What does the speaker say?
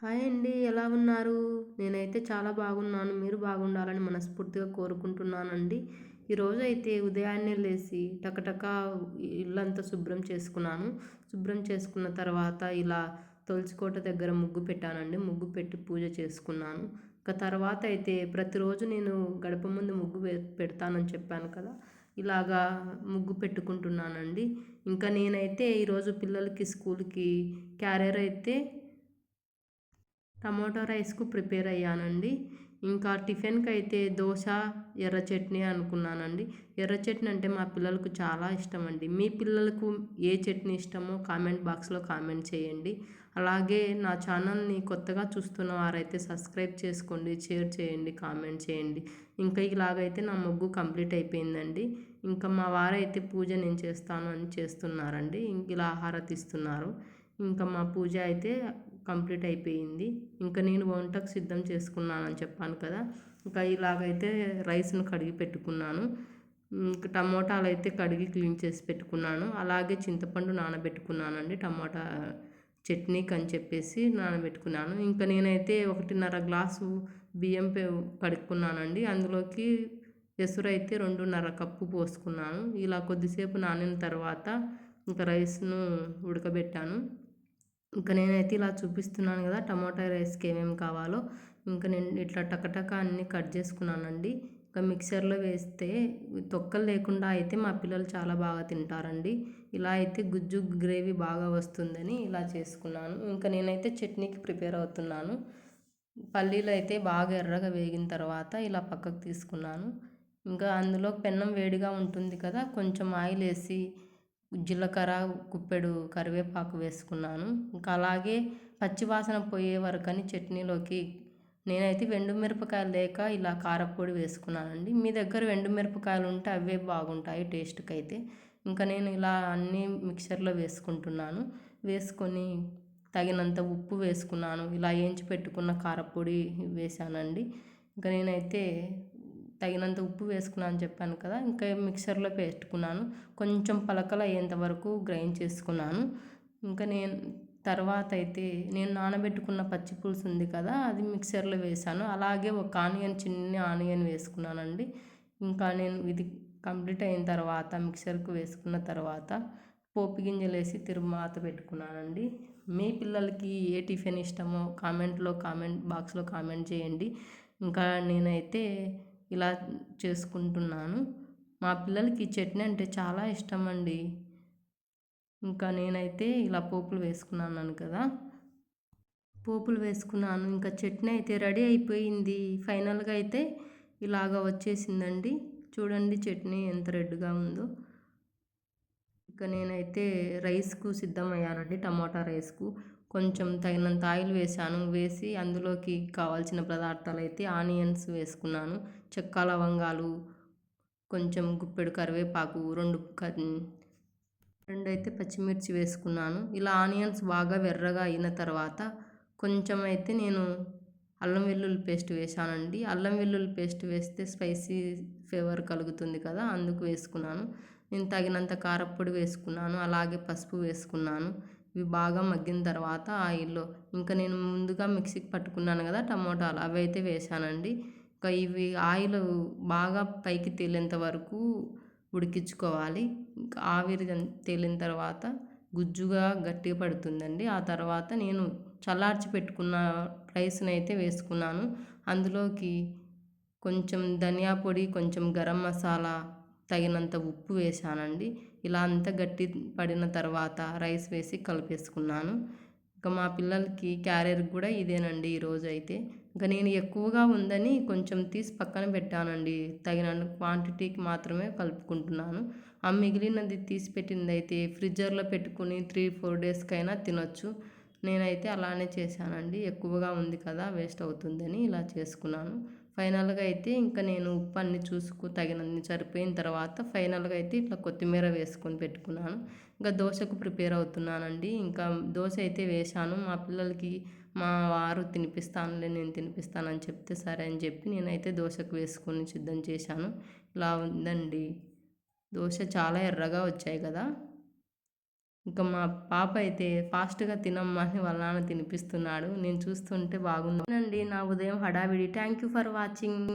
Hi అండి ఎలా ఉన్నారు? నేనైతే చాలా బాగున్నాను మీరు బాగుండాలని మనస్ఫూర్తిగా కోరుకుంటున్నానండి. ఈరోజు అయితే ఉదయాన్నే లేచి టకటక ఇల్లంతా శుభ్రం చేసుకున్నాను. శుభ్రం చేసుకున్న తర్వాత ఇలా తులసికోట దగ్గర ముగ్గు పెట్టానండి. ముగ్గు పెట్టి పూజ చేసుకున్నాను. ఇంకా తర్వాత అయితే ప్రతిరోజు నేను గడప ముందు ముగ్గు పెడతానని చెప్పాను కదా ఇలాగా ముగ్గు పెట్టుకుంటున్నానండి. ఇంకా నేనైతే ఈరోజు పిల్లలకి స్కూల్కి క్యారియర్ అయితే టమాటో రైస్కు ప్రిపేర్ అయ్యానండి. ఇంకా టిఫిన్కి అయితే దోశ ఎర్ర చట్నీ అనుకున్నానండి. ఎర్ర చట్నీ అంటే మా పిల్లలకు చాలా ఇష్టం అండి మీ పిల్లలకు ఏ చట్నీ ఇష్టమో కామెంట్ బాక్స్లో కామెంట్ చేయండి. అలాగే నా ఛానల్ని కొత్తగా చూస్తున్న వారైతే సబ్స్క్రైబ్ చేసుకోండి షేర్ చేయండి కామెంట్ చేయండి. ఇంకా ఇలాగైతే నా ముగ్గు కంప్లీట్ అయిపోయిందండి. ఇంకా మా వారైతే పూజ నేను చేస్తాను అని చేస్తున్నారండి. ఇంక ఇలా ఆహారతిస్తున్నారు ఇంకా మా పూజ అయితే కంప్లీట్ అయిపోయింది. ఇంకా నేను వంటకు సిద్ధం చేసుకున్నానని చెప్పాను కదా. ఇంకా ఇలాగైతే రైస్ను కడిగి పెట్టుకున్నాను. ఇంకా టమోటాలు అయితే కడిగి క్లీన్ చేసి పెట్టుకున్నాను. అలాగే చింతపండు నానబెట్టుకున్నానండి. టమోటా చట్నీకి అని చెప్పేసి నానబెట్టుకున్నాను. ఇంకా నేనైతే ఒకటిన్నర గ్లాసు బియ్యం కడుక్కున్నానండి. అందులోకి ఎసురు అయితే రెండున్నర కప్పు పోసుకున్నాను. ఇలా కొద్దిసేపు నానిన తర్వాత ఇంకా రైస్ను ఉడకబెట్టాను. ఇంకా నేనైతే ఇలా చూపిస్తున్నాను కదా టమాటా రైస్కి ఏమేమి కావాలో. ఇంకా నేను ఇట్లా టకటక అన్నీ కట్ చేసుకున్నానండి. ఇంకా మిక్సర్లో వేస్తే తొక్కలు లేకుండా అయితే మా పిల్లలు చాలా బాగా తింటారండి. ఇలా అయితే గుజ్జు గ్రేవీ బాగా వస్తుందని ఇలా చేసుకున్నాను. ఇంకా నేనైతే చట్నీకి ప్రిపేర్ అవుతున్నాను. పల్లీలు అయితే బాగా ఎర్రగా వేగిన తర్వాత ఇలా పక్కకు తీసుకున్నాను. ఇంకా అందులో పెన్నం వేడిగా ఉంటుంది కదా కొంచెం ఆయిల్ వేసి జీలకర్ర కుప్పెడు కరివేపాకు వేసుకున్నాను. ఇంకా అలాగే పచ్చివాసన పోయే వరకని చట్నీలోకి నేనైతే వెండు మిరపకాయలు లేక ఇలా కారపొడి వేసుకున్నానండి. మీ దగ్గర వెండు మిరపకాయలు ఉంటే అవే బాగుంటాయి టేస్ట్కి అయితే ఇంకా నేను ఇలా అన్నీ మిక్సర్లో వేసుకుంటున్నాను. వేసుకొని తగినంత ఉప్పు వేసుకున్నాను. ఇలా వేయించి పెట్టుకున్న కారపొడి వేసానండి. ఇంకా నేనైతే తగినంత ఉప్పు వేసుకున్నాను చెప్పాను కదా ఇంకా మిక్సర్లో పెట్టుకున్నాను. కొంచెం పలకలు అయ్యేంత వరకు గ్రైండ్ చేసుకున్నాను. ఇంకా నేను తర్వాత అయితే నేను నానబెట్టుకున్న పచ్చి పులుసు ఉంది కదా అది మిక్సర్లో వేసాను అలాగే ఒక ఆనియన్ చిన్న ఆనియన్ వేసుకున్నానండి. ఇంకా నేను ఇది కంప్లీట్ అయిన తర్వాత మిక్సర్కు వేసుకున్న తర్వాత పోపు గింజలు వేసి తిరుమాత పెట్టుకున్నానండి. మీ పిల్లలకి ఏ టిఫిన్ ఇష్టమో కామెంట్లో కామెంట్ బాక్స్లో కామెంట్ చేయండి. ఇంకా నేనైతే ఇలా చేసుకుంటున్నాను. మా పిల్లలకి చట్నీ అంటే చాలా ఇష్టం అండి ఇంకా నేనైతే ఇలా పోపులు వేసుకున్నాను కదా. పోపులు వేసుకున్నాను. ఇంకా చట్నీ అయితే రెడీ అయిపోయింది. ఫైనల్గా అయితే ఇలాగ వచ్చేసిందండి. చూడండి చట్నీ ఎంత రెడ్గా ఉందో. ఇంకా నేనైతే రైస్కు సిద్ధమయ్యానండి. టమాటా రైస్కు. కొంచెం తగినంత ఆయిల్ వేసాను వేసి అందులోకి కావాల్సిన పదార్థాలు అయితే ఆనియన్స్ వేసుకున్నాను. చెక్క లవంగాలు కొంచెం గుప్పెడు కరివేపాకు రెండు రెండు అయితే పచ్చిమిర్చి వేసుకున్నాను. ఇలా ఆనియన్స్ బాగా వెర్రగా అయిన తర్వాత కొంచెం అయితే నేను అల్లం వెల్లుల్లి పేస్ట్ వేసానండి అల్లం వెల్లుల్లి పేస్ట్ వేస్తే స్పైసీ ఫ్లేవర్ కలుగుతుంది కదా అందుకు వేసుకున్నాను. నేను తగినంత కారప్పొడి వేసుకున్నాను అలాగే పసుపు వేసుకున్నాను. ఇవి బాగా మగ్గిన తర్వాత ఆయిల్లో. ఇంకా నేను ముందుగా మిక్సీకి పట్టుకున్నాను కదా టమోటాలు అవి అయితే వేసానండి ఒక ఇవి ఆయిల్ బాగా పైకి తేలేంత వరకు ఉడికించుకోవాలి. ఇంకా ఆవిరి తేలిన తర్వాత గుజ్జుగా గట్టిగా పడుతుందండి. ఆ తర్వాత నేను చల్లార్చి పెట్టుకున్న రైస్ని అయితే వేసుకున్నాను. అందులోకి కొంచెం ధనియా పొడి కొంచెం గరం మసాలా తగినంత ఉప్పు వేసానండి ఇలా అంతా గట్టి పడిన తర్వాత రైస్ వేసి కలిపేసుకున్నాను. ఇంకా మా పిల్లలకి క్యారియర్ కూడా ఇదేనండి ఈరోజు అయితే. ఇంకా నేను ఎక్కువగా ఉందని కొంచెం తీసి పక్కన పెట్టానండి. తగిన క్వాంటిటీకి మాత్రమే కలుపుకుంటున్నాను. ఆ మిగిలినది తీసి పెట్టింది అయితే ఫ్రిడ్జర్లో పెట్టుకుని త్రీ ఫోర్ డేస్కైనా తినొచ్చు. నేనైతే అలానే చేశానండి. ఎక్కువగా ఉంది కదా వేస్ట్ అవుతుందని ఇలా చేసుకున్నాను. ఫైనల్గా అయితే ఇంకా నేను ఉప్పు అన్ని చూసుకు తగినన్ని సరిపోయిన తర్వాత ఫైనల్గా అయితే ఇట్లా కొత్తిమీర వేసుకొని పెట్టుకున్నాను. ఇంకా దోశకు ప్రిపేర్ అవుతున్నానండి. ఇంకా దోశ అయితే వేశాను. మా పిల్లలకి మా వారు తినిపిస్తానులే నేను తినిపిస్తానని చెప్తే సరే అని చెప్పి నేనైతే దోశకు వేసుకొని సిద్ధం చేశాను. ఇలా ఉందండి. దోశ చాలా ఎర్రగా వచ్చాయి కదా. ఇంకా మా పాప అయితే ఫాస్ట్గా తినమ్మా అని వాళ్ళ నాన్న తినిపిస్తున్నాడు. నేను చూస్తుంటే బాగుందండి నా ఉదయం హడావిడి. Thank you for watching.